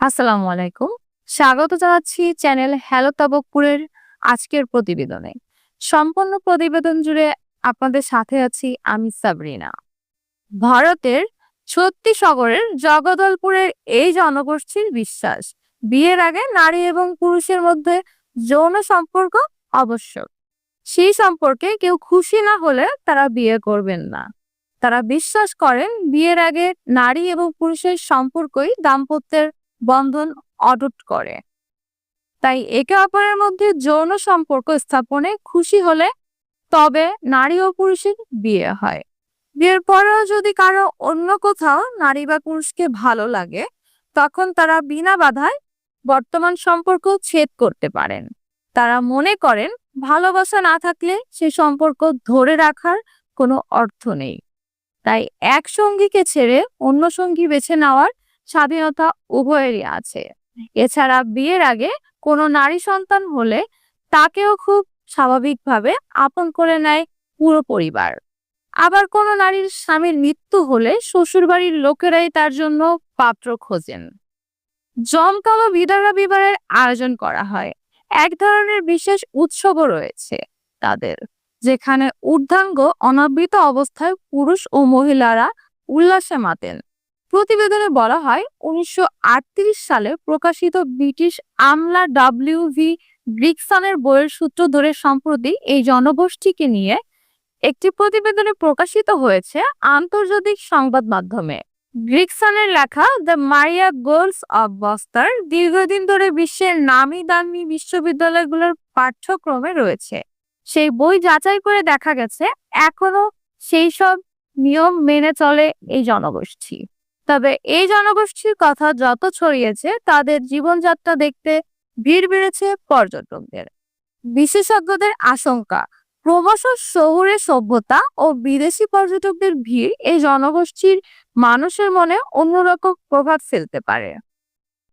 আসসালামু আলাইকুম। স্বাগত জানাচ্ছি চ্যানেল হ্যালো তবকপুরের আজকের প্রতিবেদনে। সম্পূর্ণ প্রতিবেদন জুড়ে আপনাদের সাথে আছি আমি সাবরিনা। ভারতের ছত্তিশগড়ের জগদলপুরের এই জনগোষ্ঠীর বিশ্বাস, বিয়ের আগে নারী এবং পুরুষের মধ্যে যৌন সম্পর্ক আবশ্যক। সেই সম্পর্কে কেউ খুশি না হলে তারা বিয়ে করবেন না। তারা বিশ্বাস করেন বিয়ের আগে নারী এবং পুরুষের সম্পর্কই দাম্পত্যের বন্ধন অটুট করে। তাই একে অপরের মধ্যে যৌন সম্পর্ক স্থাপনে খুশি হলে তবে নারী ও পুরুষের বিয়ে হয়। বিয়ের পরেও যদি কারও অন্য কোথাও নারী বা পুরুষকে ভালো লাগে, তখন তারা বিনা বাধায় বর্তমান সম্পর্ক ছেদ করতে পারেন। তারা মনে করেন, ভালোবাসা না থাকলে সে সম্পর্ক ধরে রাখার কোনো অর্থ নেই। তাই এক সঙ্গীকে ছেড়ে অন্য সঙ্গী বেছে নেওয়ার স্বাধীনতা উভয়েরই আছে। এছাড়া বিয়ের আগে কোনো নারী সন্তান হলে তাকেও খুব স্বাভাবিকভাবে আপন করে নেয় পুরো পরিবার। আবার কোনো নারীর স্বামীর মৃত্যু হলে শ্বশুরবাড়ির লোকেরাই তার জন্য পাত্র খোঁজেন। জমকালো বিধবা বিবাহের আয়োজন করা হয়। এক ধরনের বিশেষ উৎসবও রয়েছে তাদের, যেখানে ঊর্ধ্বাঙ্গ অনাবৃত অবস্থায় পুরুষ ও মহিলারা উল্লাসে মাতেন। প্রতিবেদনে বলা হয়, উনিশশো আটত্রিশ সালে প্রকাশিত ব্রিটিশ আমলা ডাব্লিউ ভি গ্রিকসনের বইয়ের সূত্র ধরে সম্প্রতি এই জনগোষ্ঠীকে নিয়ে একটি প্রতিবেদনে প্রকাশিত হয়েছে আন্তর্জাতিক সংবাদ মাধ্যমে। গ্রিকসনের লেখা দ্য মারিয়া গোলস অব বস্তার দীর্ঘদিন ধরে বিশ্বের নামি দামি বিশ্ববিদ্যালয়গুলোর পাঠ্যক্রমে রয়েছে। সেই বই যাচাই করে দেখা গেছে, এখনও সেই সব নিয়ম মেনে চলে এই জনগোষ্ঠী। তবে এই জনগোষ্ঠীর কথা যত ছড়িয়েছে, তাদের জীবনযাত্রা দেখতে ভিড় বেড়েছে পর্যটকদের। বিশেষজ্ঞদের আশঙ্কা, ক্রমশ শহুরে সভ্যতা ও বিদেশি পর্যটকদের ভিড় এই জনগোষ্ঠীর মানুষের মনে অন্যরকম প্রভাব ফেলতে পারে।